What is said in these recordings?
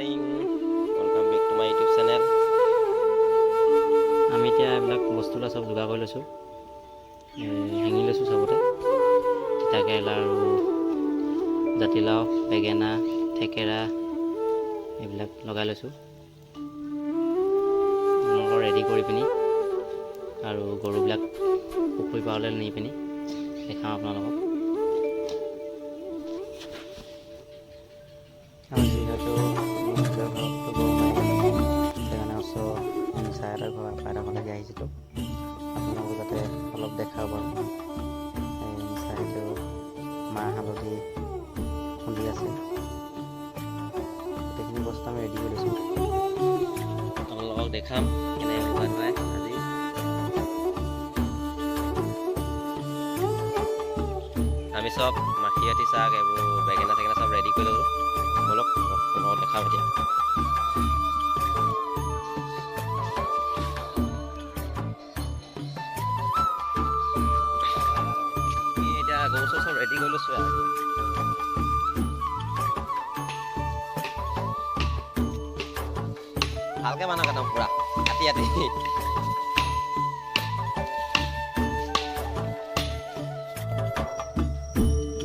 Morning welcome back to my YouTube channel আমি এতিয়া এইবিলাক বস্তুবিলাক চব যোগাৰ কৰি লৈছোঁ হেঙি লৈছোঁ চবতে। তিতাকেৰেলা আৰু জাতিলাও বেঙেনা থেকেৰা এইবিলাক লগাই লৈছোঁ। আপোনালোকৰ ৰেডি কৰি পিনি আৰু গৰুবিলাক পুখুৰী পাৰলৈ নি পিনি দেখাওঁ আপোনালোকক। বস্তু আমি ৰেডি কৰি লৈছোঁ আপোনালোকক দেখাম আজি। আমি চব মাখিয়াতি চাক এইবোৰ বেঙেনা চেঙেনা চব ৰেডি কৰি ল'লোঁ। ব'লক আপোনালোকক দেখাম এতিয়া। ভালকে মানুহ একদম পুরা। কাটি আতি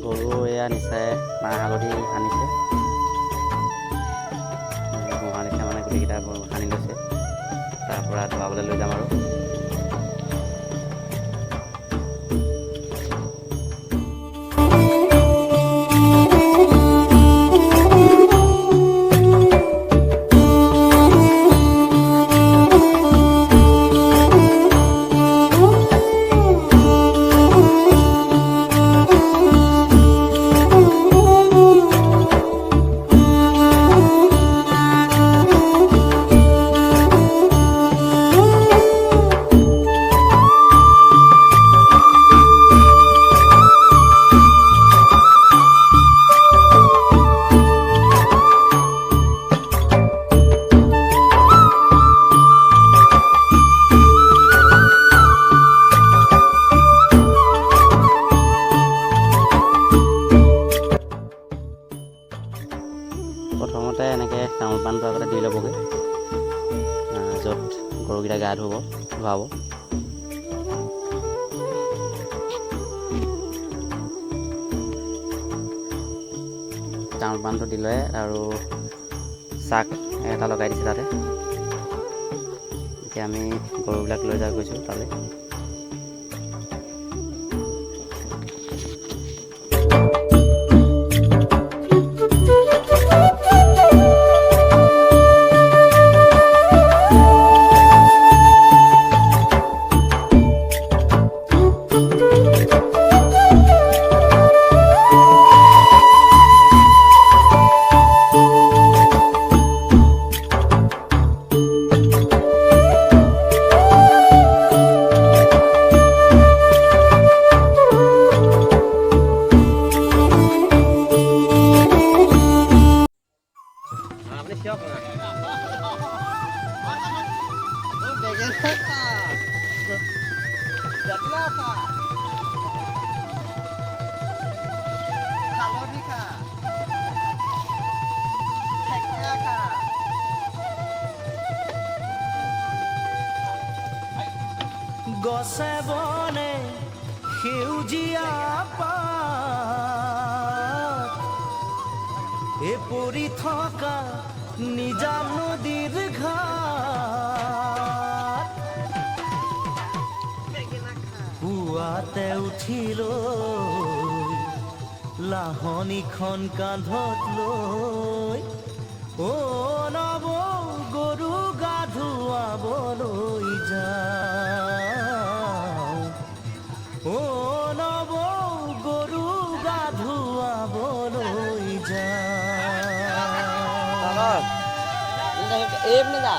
গৰু এয়া নিচাই মাহ হালধি সানিছে গোহালিতে মানে গোটেইকেইটা সানি লৈছে। তাৰপৰা ধুৱাবলৈ লৈ যাম আৰু। তামোল পাণটো আগতে দি ল'বগৈ। য'ত গৰুকেইটা গা ধুব, ধুৱাব। তামোল পাণটো দি লয় আৰু চাক এটা লগাই দিছে তাতে। এতিয়া আমি গৰুবিলাক লৈ যা গৈছোঁ তালৈ। গছে বনে সেউজীয়া পাত। এ পৰি থকা নিজা নদীৰ ঘাট। পুৱাতে উঠিলৈ লাহনিখন কান্ধত লৈ অ যা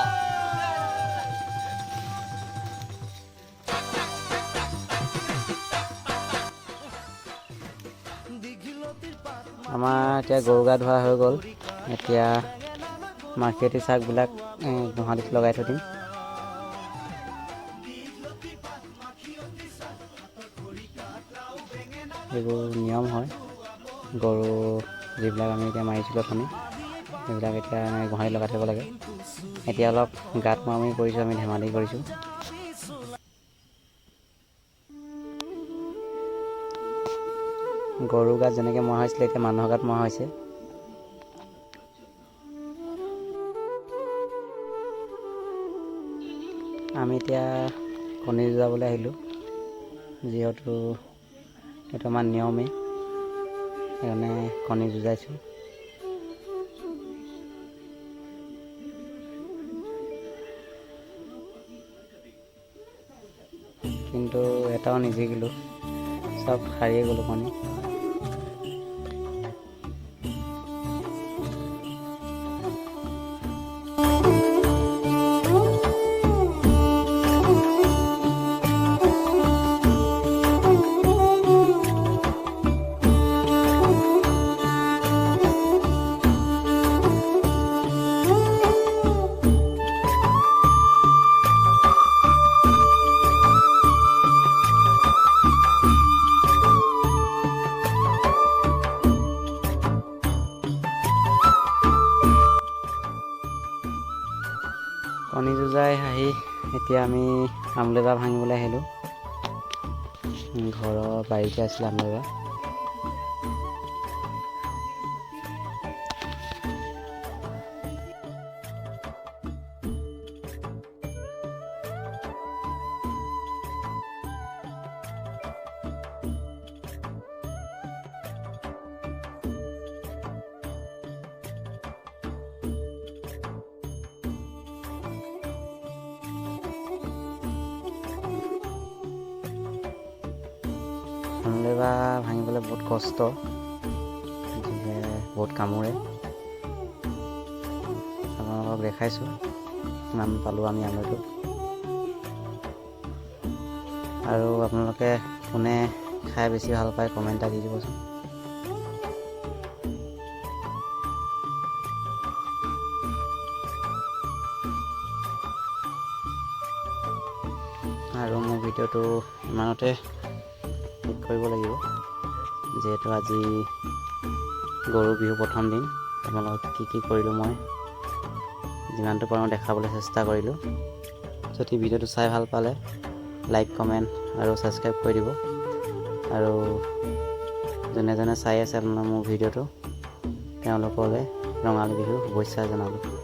আমাৰ এতিয়া গৰু গা ধোৱা হৈ গ'ল। এতিয়া মাখিয়তী শাকবিলাক গোহালিত লগাই থৈ দিম। এইবোৰ নিয়ম হয়। গৰু যিবিলাক আমি এতিয়া মাৰিছিলোঁ অথনি, সেইবিলাক এতিয়া গোহালি লগাই থ'ব লাগে। এতিয়া অলপ গাত মাৰি কৰিছোঁ, আমি ধেমালি কৰিছোঁ। গৰু গাত যেনেকৈ মৰা হৈছিলে, এতিয়া মানুহৰ গাত মৰা হৈছে। আমি এতিয়া কণী যুঁজাবলৈ আহিলোঁ, যিহেতু এইটো আমাৰ নিয়মেই। সেইকাৰণে কণী যুঁজাইছোঁ। কিন্তু এটাও নিজিকিলোঁ চব হাৰিয়ে গ'লোঁ কণী এতিয়া আমি আমলেবা ভাঙিবলৈ আহিলোঁ। ঘৰৰ বাৰীতে আছিলে আমলেবা। আমলেবা ভাঙিবলৈ বহুত কষ্ট। গতিকে বহুত কামোৰে। আপোনালোকক দেখাইছোঁ কিমান পালোঁ আমি আমলেটো আৰু আপোনালোকে কোনে খাই বেছি ভালো পায় কমেণ্ট এটা দি দিবচোন। আৰু মোৰ ভিডিঅ'টো ইমানতে কৰিব লাগিব। যিহেতু আজি গৰু বিহু প্ৰথম দিন আপোনালোকক কি কি কৰিলোঁ মই যিমানটো পাৰোঁ দেখাবলৈ চেষ্টা কৰিলোঁ। যদি ভিডিঅ'টো চাই ভালো পালে, লাইক, কমেণ্ট আৰু ছাবস্ক্ৰাইব কৰি দিব। আৰু যোনে যোনে চাই আছে আপোনাৰ মোৰ ভিডিঅ'টো, তেওঁলোকলৈ ৰঙালী বিহু শুভেচ্ছা জনালোঁ।